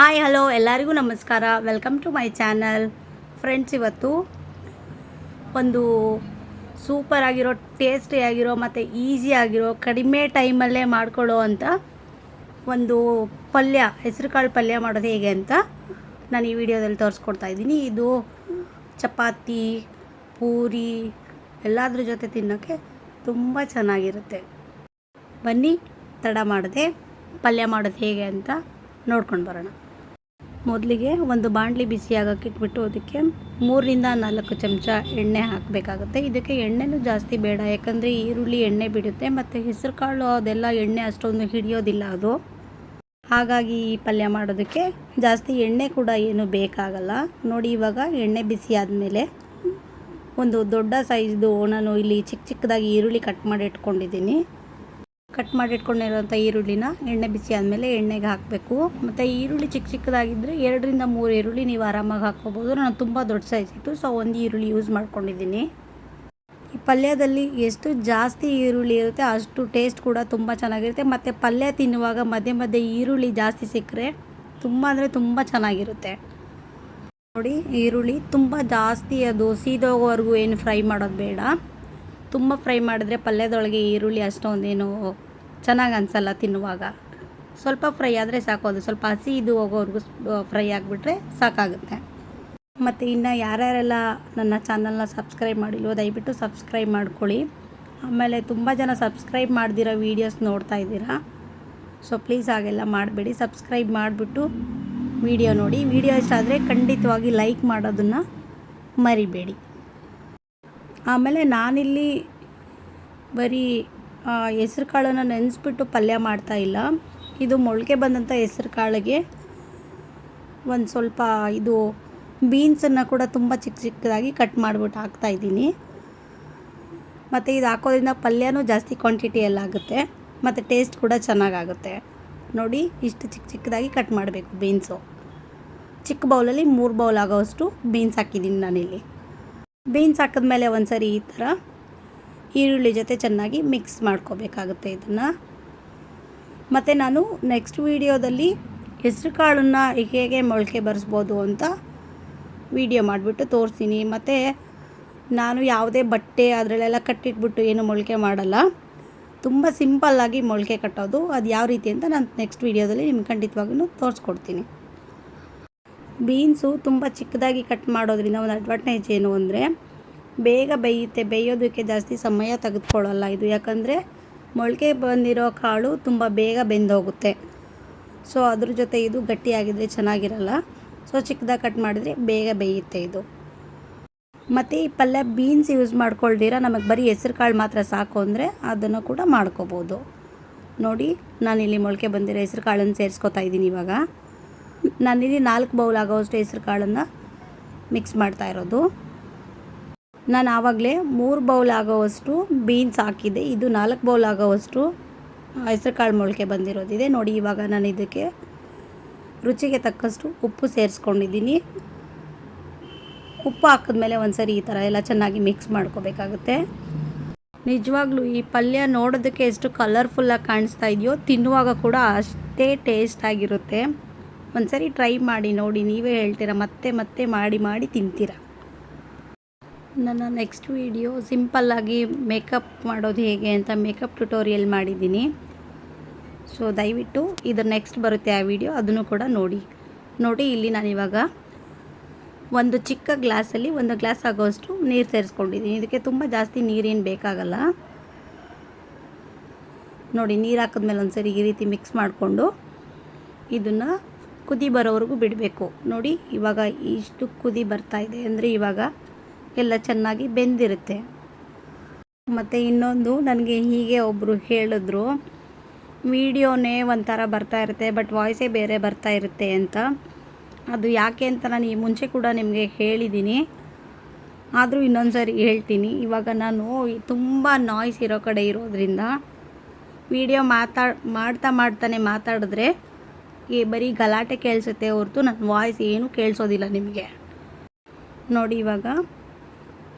Hi, hello, ಎಲ್ಲರಿಗೂ ನಮಸ್ಕಾರ. Welcome to my channel friends ಇವತ್ತು ಒಂದು ಸೂಪರ್ ಆಗಿರೋ ಟೇಸ್ಟಿ ಆಗಿರೋ, ಮತ್ತು ಈಸಿ ಆಗಿರೋ, ಕಡಿಮೆ ಟೈಮಲ್ಲೇ ಮಾಡ್ಕೊಳ್ಳೋ ಅಂತ ಒಂದು ಪಲ್ಯ, ಹೆಸರುಕಾಳು ಪಲ್ಯ ಮಾಡೋದು ಹೇಗೆ ಅಂತ ನಾನು ಈ ವಿಡಿಯೋದಲ್ಲಿ ತೋರಿಸ್ಕೊಡ್ತಾ ಇದ್ದೀನಿ. ಇದು ಚಪಾತಿ, ಪೂರಿ, ಎಲ್ಲದ್ರ ಜೊತೆ ತಿನ್ನೋಕ್ಕೆ ತುಂಬ ಚೆನ್ನಾಗಿರುತ್ತೆ. ಬನ್ನಿ, ತಡ ಮಾಡದೆ, ಪಲ್ಯ ಮಾಡೋದು ಹೇಗೆ ಅಂತ ನೋಡ್ಕೊಂಡು ಬರೋಣ. ಮೊದಲಿಗೆ ಒಂದು ಬಾಣಲಿ ಬಿಸಿ ಆಗಕ್ಕೆ ಇಟ್ಬಿಟ್ಟು ಅದಕ್ಕೆ ಮೂರರಿಂದ ನಾಲ್ಕು ಚಮಚ ಎಣ್ಣೆ ಹಾಕಬೇಕಾಗುತ್ತೆ. ಇದಕ್ಕೆ ಎಣ್ಣೆನೂ ಜಾಸ್ತಿ ಬೇಡ, ಯಾಕಂದರೆ ಈರುಳ್ಳಿ ಎಣ್ಣೆ ಬಿಡುತ್ತೆ, ಮತ್ತು ಹೆಸರು ಕಾಳು ಅದೆಲ್ಲ ಎಣ್ಣೆ ಅಷ್ಟೊಂದು ಹಿಡಿಯೋದಿಲ್ಲ ಅದು. ಹಾಗಾಗಿ ಈ ಪಲ್ಯ ಮಾಡೋದಕ್ಕೆ ಜಾಸ್ತಿ ಎಣ್ಣೆ ಕೂಡ ಏನು ಬೇಕಾಗಲ್ಲ. ನೋಡಿ ಇವಾಗ ಎಣ್ಣೆ ಬಿಸಿ ಆದಮೇಲೆ ಒಂದು ದೊಡ್ಡ ಸೈಜ್ದು ನಾನು ಇಲ್ಲಿ ಚಿಕ್ಕ ಚಿಕ್ಕದಾಗಿ ಈರುಳ್ಳಿ ಕಟ್ ಮಾಡಿ ಇಟ್ಕೊಂಡಿದ್ದೀನಿ. ಕಟ್ ಮಾಡಿ ಇಟ್ಕೊಂಡಿರೋಂಥ ಈರುಳ್ಳಿನ ಎಣ್ಣೆ ಬಿಸಿ ಆದಮೇಲೆ ಎಣ್ಣೆಗೆ ಹಾಕಬೇಕು. ಮತ್ತು ಈರುಳ್ಳಿ ಚಿಕ್ಕ ಚಿಕ್ಕದಾಗಿದ್ದರೆ ಎರಡರಿಂದ ಮೂರು ಈರುಳ್ಳಿ ನೀವು ಆರಾಮಾಗಿ ಹಾಕ್ಕೋಬೋದು. ನಾನು ತುಂಬ ದೊಡ್ಡ ಸೈಜ್ ಇತ್ತು ಸೊ ಒಂದು ಈರುಳ್ಳಿ ಯೂಸ್ ಮಾಡ್ಕೊಂಡಿದ್ದೀನಿ. ಈ ಪಲ್ಯದಲ್ಲಿ ಎಷ್ಟು ಜಾಸ್ತಿ ಈರುಳ್ಳಿ ಇರುತ್ತೆ, ಅಷ್ಟು ಟೇಸ್ಟ್ ಕೂಡ ತುಂಬ ಚೆನ್ನಾಗಿರುತ್ತೆ. ಮತ್ತು ಪಲ್ಯ ತಿನ್ನುವಾಗ ಮಧ್ಯೆ ಮಧ್ಯೆ ಈರುಳ್ಳಿ ಜಾಸ್ತಿ ಸಿಕ್ಕರೆ ತುಂಬ ಅಂದರೆ ತುಂಬ ಚೆನ್ನಾಗಿರುತ್ತೆ. ನೋಡಿ, ಈರುಳ್ಳಿ ತುಂಬ ಜಾಸ್ತಿ, ಅದು ಸೀದೋಗೋವರೆಗೂ ಏನು ಫ್ರೈ ಮಾಡೋದು ಬೇಡ. ತುಂಬ ಫ್ರೈ ಮಾಡಿದ್ರೆ ಪಲ್ಯದೊಳಗೆ ಈರುಳ್ಳಿ ಅಷ್ಟೊಂದೇನು ಚೆನ್ನಾಗಿ ಅನಿಸಲ್ಲ ತಿನ್ನುವಾಗ. ಸ್ವಲ್ಪ ಫ್ರೈ ಆದರೆ ಸಾಕು, ಅದು ಸ್ವಲ್ಪ ಹಸಿ ಇದು ಹೋಗೋವರೆಗೂ ಫ್ರೈ ಆಗಿಬಿಟ್ರೆ ಸಾಕಾಗುತ್ತೆ. ಮತ್ತು ಇನ್ನು ಯಾರ್ಯಾರೆಲ್ಲ ನನ್ನ ಚಾನಲ್ನ ಸಬ್ಸ್ಕ್ರೈಬ್ ಮಾಡಿಲ್ವೋ, ದಯವಿಟ್ಟು ಸಬ್ಸ್ಕ್ರೈಬ್ ಮಾಡ್ಕೊಳ್ಳಿ. ಆಮೇಲೆ ತುಂಬ ಜನ ಸಬ್ಸ್ಕ್ರೈಬ್ ಮಾಡ್ದಿರೋ ವೀಡಿಯೋಸ್ ನೋಡ್ತಾ ಇದ್ದೀರಾ? ಸೊ ಪ್ಲೀಸ್ ಹಾಗೆಲ್ಲ ಮಾಡಬೇಡಿ. ಸಬ್ಸ್ಕ್ರೈಬ್ ಮಾಡಿಬಿಟ್ಟು ವಿಡಿಯೋ ನೋಡಿ. ವಿಡಿಯೋ ಇಷ್ಟ ಆದರೆ ಖಂಡಿತವಾಗಿ ಲೈಕ್ ಮಾಡೋದನ್ನು ಮರಿಬೇಡಿ. ಆಮೇಲೆ ನಾನಿಲ್ಲಿ ಬರೀ ಹೆಸ್ರು ಕಾಳನ್ನು ನೆನೆಸ್ಬಿಟ್ಟು ಪಲ್ಯ ಮಾಡ್ತಾ ಇಲ್ಲ. ಇದು ಮೊಳಕೆ ಬಂದಂಥ ಹೆಸ್ರು ಕಾಳಿಗೆ ಒಂದು ಸ್ವಲ್ಪ ಇದು ಬೀನ್ಸನ್ನು ಕೂಡ ತುಂಬ ಚಿಕ್ಕ ಚಿಕ್ಕದಾಗಿ ಕಟ್ ಮಾಡಿಬಿಟ್ಟು ಹಾಕ್ತಾಯಿದ್ದೀನಿ ಮತ್ತು ಇದು ಹಾಕೋದ್ರಿಂದ ಪಲ್ಯನೂ ಜಾಸ್ತಿ ಕ್ವಾಂಟಿಟಿಯಲ್ಲಾಗುತ್ತೆ ಮತ್ತು ಟೇಸ್ಟ್ ಕೂಡ ಚೆನ್ನಾಗಾಗುತ್ತೆ. ನೋಡಿ, ಇಷ್ಟು ಚಿಕ್ಕ ಚಿಕ್ಕದಾಗಿ ಕಟ್ ಮಾಡಬೇಕು ಬೀನ್ಸು. ಚಿಕ್ಕ ಬೌಲಲ್ಲಿ ಮೂರು ಬೌಲ್ ಆಗೋವಷ್ಟು ಬೀನ್ಸ್ ಹಾಕಿದ್ದೀನಿ ನಾನಿಲ್ಲಿ. ಬೀನ್ಸ್ ಹಾಕಿದ್ಮೇಲೆ ಒಂದು ಸರಿ ಈ ಥರ ಈರುಳ್ಳಿ ಜೊತೆ ಚೆನ್ನಾಗಿ ಮಿಕ್ಸ್ ಮಾಡ್ಕೋಬೇಕಾಗುತ್ತೆ ಇದನ್ನು. ಮತ್ತು ನಾನು ನೆಕ್ಸ್ಟ್ ವೀಡಿಯೋದಲ್ಲಿ ಹೆಸ್ರು ಕಾಳನ್ನು ಹೇಗೆ ಮೊಳಕೆ ಬರೆಸ್ಬೋದು ಅಂತ ವಿಡಿಯೋ ಮಾಡಿಬಿಟ್ಟು ತೋರಿಸ್ತೀನಿ. ಮತ್ತು ನಾನು ಯಾವುದೇ ಬಟ್ಟೆ ಅದರಲ್ಲೆಲ್ಲ ಕಟ್ಟಿಟ್ಬಿಟ್ಟು ಏನು ಮೊಳಕೆ ಮಾಡಲ್ಲ. ತುಂಬ ಸಿಂಪಲ್ಲಾಗಿ ಮೊಳಕೆ ಕಟ್ಟೋದು. ಅದು ಯಾವ ರೀತಿ ಅಂತ ನಾನು ನೆಕ್ಸ್ಟ್ ವೀಡಿಯೋದಲ್ಲಿ ನಿಮ್ಗೆ ಖಂಡಿತವಾಗೂ ತೋರಿಸ್ಕೊಡ್ತೀನಿ. ಬೀನ್ಸು ತುಂಬ ಚಿಕ್ಕದಾಗಿ ಕಟ್ ಮಾಡೋದ್ರಿಂದ ಒಂದು ಅಡ್ವಾಂಟೇಜ್ ಏನು ಅಂದರೆ ಬೇಗ ಬೇಯುತ್ತೆ, ಬೇಯೋದಕ್ಕೆ ಜಾಸ್ತಿ ಸಮಯ ತೆಗೆದುಕೊಳ್ಳಲ್ಲ ಇದು. ಯಾಕಂದರೆ ಮೊಳಕೆ ಬಂದಿರೋ ಕಾಳು ತುಂಬ ಬೇಗ ಬೆಂದೋಗುತ್ತೆ. ಸೊ ಅದ್ರ ಜೊತೆ ಇದು ಗಟ್ಟಿಯಾಗಿದ್ದರೆ ಚೆನ್ನಾಗಿರಲ್ಲ. ಸೊ ಚಿಕ್ಕದಾಗಿ ಕಟ್ ಮಾಡಿದರೆ ಬೇಗ ಬೇಯುತ್ತೆ ಇದು. ಮತ್ತು ಈ ಪಲ್ಯ ಬೀನ್ಸ್ ಯೂಸ್ ಮಾಡ್ಕೊಳ್ದಿರ ನಮಗೆ ಬರೀ ಹೆಸ್ರು ಕಾಳು ಮಾತ್ರ ಸಾಕು ಅಂದರೆ ಅದನ್ನು ಕೂಡ ಮಾಡ್ಕೋಬೋದು. ನೋಡಿ, ನಾನಿಲ್ಲಿ ಮೊಳಕೆ ಬಂದಿರೋ ಹೆಸ್ರು ಕಾಳನ್ನು ಸೇರಿಸ್ಕೊತಾ ಇದ್ದೀನಿ ಇವಾಗ. ನಾನಿಲ್ಲಿ ನಾಲ್ಕು ಬೌಲ್ ಆಗೋವಷ್ಟು ಹೆಸ್ರು ಕಾಳನ್ನು ಮಿಕ್ಸ್ ಮಾಡ್ತಾ ಇರೋದು. ನಾನು ಆವಾಗಲೇ ಮೂರು ಬೌಲ್ ಆಗೋವಷ್ಟು ಬೀನ್ಸ್ ಹಾಕಿದ್ದೆ. ಇದು ನಾಲ್ಕು ಬೌಲ್ ಆಗೋವಷ್ಟು ಹೆಸರು ಕಾಳು ಮೊಳಕೆ ಬಂದಿರೋದಿದೆ. ನೋಡಿ, ಇವಾಗ ನಾನು ಇದಕ್ಕೆ ರುಚಿಗೆ ತಕ್ಕಷ್ಟು ಉಪ್ಪು ಸೇರಿಸ್ಕೊಂಡಿದ್ದೀನಿ. ಉಪ್ಪು ಹಾಕಿದ್ಮೇಲೆ ಒಂದು ಸರಿ ಈ ಥರ ಎಲ್ಲ ಚೆನ್ನಾಗಿ ಮಿಕ್ಸ್ ಮಾಡ್ಕೋಬೇಕಾಗುತ್ತೆ. ನಿಜವಾಗ್ಲೂ ಈ ಪಲ್ಯ ನೋಡೋದಕ್ಕೆ ಎಷ್ಟು ಕಲರ್ಫುಲ್ಲಾಗಿ ಕಾಣಿಸ್ತಾ ಇದೆಯೋ, ತಿನ್ನುವಾಗ ಕೂಡ ಅಷ್ಟೇ ಟೇಸ್ಟ್ ಆಗಿರುತ್ತೆ. ಒಂದು ಸರಿ ಟ್ರೈ ಮಾಡಿ ನೋಡಿ, ನೀವೇ ಹೇಳ್ತೀರಾ? ಮತ್ತೆ ಮತ್ತೆ ಮಾಡಿ ಮಾಡಿ ತಿಂತೀರ? ನನ್ನ ನೆಕ್ಸ್ಟ್ ವಿಡಿಯೋ ಸಿಂಪಲ್ಲಾಗಿ ಮೇಕಪ್ ಮಾಡೋದು ಹೇಗೆ ಅಂತ ಮೇಕಪ್ ಟ್ಯುಟೋರಿಯಲ್ ಮಾಡಿದ್ದೀನಿ. ಸೊ ದಯವಿಟ್ಟು ಇದು ನೆಕ್ಸ್ಟ್ ಬರುತ್ತೆ ಆ ವಿಡಿಯೋ ಅದನ್ನು ಕೂಡ ನೋಡಿ. ನೋಡಿ, ಇಲ್ಲಿ ನಾನಿವಾಗ ಒಂದು ಚಿಕ್ಕ ಗ್ಲಾಸಲ್ಲಿ ಒಂದು ಗ್ಲಾಸ್ ಆಗೋಷ್ಟು ನೀರು ಸೇರಿಸ್ಕೊಂಡಿದ್ದೀನಿ. ಇದಕ್ಕೆ ತುಂಬ ಜಾಸ್ತಿ ನೀರೇನು ಬೇಕಾಗಲ್ಲ. ನೋಡಿ, ನೀರು ಹಾಕಿದ್ಮೇಲೆ ಒಂದು ಸರಿ ಈ ರೀತಿ ಮಿಕ್ಸ್ ಮಾಡಿಕೊಂಡು ಇದನ್ನು ಕುದಿ ಬರೋವರೆಗೂ ಬಿಡಬೇಕು. ನೋಡಿ, ಇವಾಗ ಇಷ್ಟು ಕುದಿ ಬರ್ತಾ ಇದೆ. ಅಂದರೆ ಇವಾಗ ಎಲ್ಲ ಚೆನ್ನಾಗಿ ಬೆಂದಿರುತ್ತೆ. ಮತ್ತು ಇನ್ನೊಂದು ನನಗೆ ಹೀಗೆ ಒಬ್ಬರು ಹೇಳಿದ್ರು, ವಿಡಿಯೋನೇ ಒಂಥರ ಬರ್ತಾ ಇರುತ್ತೆ, ಬಟ್ ವಾಯ್ಸೇ ಬೇರೆ ಬರ್ತಾ ಇರುತ್ತೆ ಅಂತ. ಅದು ಯಾಕೆ ಅಂತ ನಾನು ಈ ಮುಂಚೆ ಕೂಡ ನಿಮಗೆ ಹೇಳಿದ್ದೀನಿ ಆದರೂ ಇನ್ನೊಂದು ಸಾರಿ ಹೇಳ್ತೀನಿ. ಇವಾಗ ನಾನು ತುಂಬ ನಾಯ್ಸ್ ಇರೋ ಕಡೆ ಇರೋದ್ರಿಂದ ವಿಡಿಯೋ ಮಾತಾ, ಮಾಡ್ತಾ ಮಾಡ್ತಾನೆ ಮಾತಾಡಿದ್ರೆ ಈ ಬರೀ ಗಲಾಟೆ ಕೇಳಿಸುತ್ತೆ ಹೊರತು ನನ್ನ ವಾಯ್ಸ್ ಏನೂ ಕೇಳಿಸೋದಿಲ್ಲ ನಿಮಗೆ. ನೋಡಿ ಇವಾಗ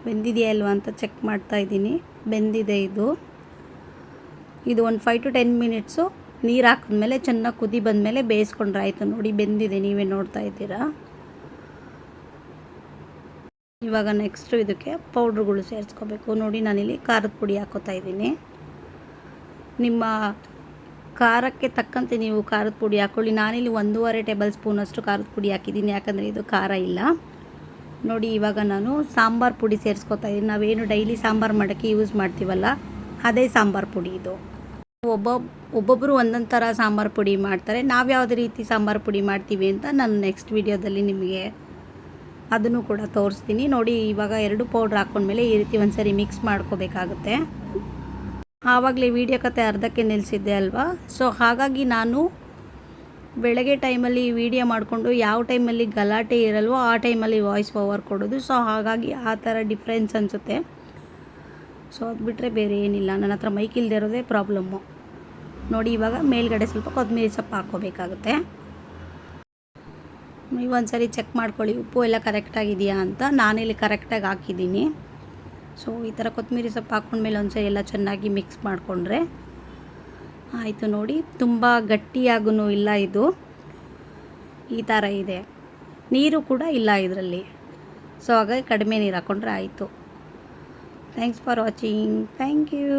ಬೆಂದಿದೆಯಾ ಅಲ್ವಾ ಅಂತ ಚೆಕ್ ಮಾಡ್ತಾ ಇದ್ದೀನಿ. ಬೆಂದಿದೆ ಇದು. ಇದು ಒಂದು ಫೈವ್ ಟು ಟೆನ್ ಮಿನಿಟ್ಸು ನೀರು ಹಾಕಿದ್ಮೇಲೆ ಚೆನ್ನಾಗಿ ಕುದಿ ಬಂದಮೇಲೆ ಬೇಯಿಸ್ಕೊಂಡ್ರೆ ಆಯಿತು. ನೋಡಿ, ಬೆಂದಿದೆ. ನೀವೇ ನೋಡ್ತಾ ಇದ್ದೀರಾ? ಇವಾಗ ನೆಕ್ಸ್ಟು ಇದಕ್ಕೆ ಪೌಡ್ರುಗಳು ಸೇರಿಸ್ಕೋಬೇಕು. ನೋಡಿ, ನಾನಿಲ್ಲಿ ಖಾರದ ಪುಡಿ ಹಾಕೋತಾ ಇದ್ದೀನಿ. ನಿಮ್ಮ ಖಾರಕ್ಕೆ ತಕ್ಕಂತೆ ನೀವು ಖಾರದ ಪುಡಿ ಹಾಕ್ಕೊಳ್ಳಿ ನಾನಿಲ್ಲಿ ಒಂದೂವರೆ ಟೇಬಲ್ ಸ್ಪೂನಷ್ಟು ಖಾರದ ಪುಡಿ ಹಾಕಿದ್ದೀನಿ. ಯಾಕಂದರೆ ಇದು ಖಾರ ಇಲ್ಲ. ನೋಡಿ, ಇವಾಗ ನಾನು ಸಾಂಬಾರು ಪುಡಿ ಸೇರಿಸ್ಕೊತಾ ಇದ್ದೀನಿ. ನಾವೇನು ಡೈಲಿ ಸಾಂಬಾರು ಮಾಡೋಕ್ಕೆ ಯೂಸ್ ಮಾಡ್ತೀವಲ್ಲ, ಅದೇ ಸಾಂಬಾರು ಪುಡಿ ಇದು. ಒಬ್ಬ ಒಬ್ಬೊಬ್ಬರು ಒಂದೊಂದು ಥರ ಸಾಂಬಾರು ಪುಡಿ ಮಾಡ್ತಾರೆ. ನಾವು ಯಾವುದೇ ರೀತಿ ಸಾಂಬಾರು ಪುಡಿ ಮಾಡ್ತೀವಿ ಅಂತ ನಾನು ನೆಕ್ಸ್ಟ್ ವಿಡಿಯೋದಲ್ಲಿ ನಿಮಗೆ ಅದನ್ನು ಕೂಡ ತೋರಿಸ್ತೀನಿ. ನೋಡಿ, ಇವಾಗ ಎರಡು ಪೌಡ್ರ್ ಹಾಕ್ಕೊಂಡ್ಮೇಲೆ ಈ ರೀತಿ ಒಂದ್ಸರಿ ಮಿಕ್ಸ್ ಮಾಡ್ಕೋಬೇಕಾಗುತ್ತೆ. ಆವಾಗಲೇ ವೀಡಿಯೋ ಕತೆ ಅರ್ಧಕ್ಕೆ ನಿಲ್ಲಿಸಿದ್ದೆ ಅಲ್ವಾ? ಸೊ ಹಾಗಾಗಿ ನಾನು ಬೆಳಗ್ಗೆ ಟೈಮಲ್ಲಿ ವಿಡಿಯೋ ಮಾಡಿಕೊಂಡು ಯಾವ ಟೈಮಲ್ಲಿ ಗಲಾಟೆ ಇರಲ್ವೋ ಆ ಟೈಮಲ್ಲಿ ವಾಯ್ಸ್ ಓವರ್ ಕೊಡೋದು. ಸೊ ಹಾಗಾಗಿ ಆ ಥರ ಡಿಫ್ರೆನ್ಸ್ ಅನಿಸುತ್ತೆ. ಸೊ ಅದು ಬಿಟ್ಟರೆ ಬೇರೆ ಏನಿಲ್ಲ. ನನ್ನ ಹತ್ರ ಮೈಕ್ ಇಲ್ಲದೆ ಇರೋದೇ ಪ್ರಾಬ್ಲಮ್ಮು ನೋಡಿ, ಇವಾಗ ಮೇಲ್ಗಡೆ ಸ್ವಲ್ಪ ಕೊತ್ತಂಬರಿ ಸೊಪ್ಪು ಹಾಕೋಬೇಕಾಗುತ್ತೆ ನೀವು ಒಂದ್ಸರಿ ಚೆಕ್ ಮಾಡ್ಕೊಳ್ಳಿ, ಉಪ್ಪು ಎಲ್ಲ ಕರೆಕ್ಟಾಗಿದೆಯಾ ಅಂತ. ನಾನಿಲ್ಲಿ ಕರೆಕ್ಟಾಗಿ ಹಾಕಿದ್ದೀನಿ. ಸೊ ಈ ಥರ ಕೊತ್ತಂಬರಿ ಸೊಪ್ಪು ಹಾಕ್ಕೊಂಡ್ಮೇಲೆ ಒಂದ್ಸರಿ ಎಲ್ಲ ಚೆನ್ನಾಗಿ ಮಿಕ್ಸ್ ಮಾಡಿಕೊಂಡ್ರೆ ಆಯಿತು ನೋಡಿ, ತುಂಬ ಗಟ್ಟಿಯಾಗೂ ಇಲ್ಲ ಇದು. ಈ ಥರ ಇದೆ. ನೀರು ಕೂಡ ಇಲ್ಲ ಇದರಲ್ಲಿ. ಸೊ ಹಾಗಾಗಿ ಕಡಿಮೆ ನೀರು ಹಾಕ್ಕೊಂಡ್ರೆ ಆಯಿತು. Thanks for watching thank you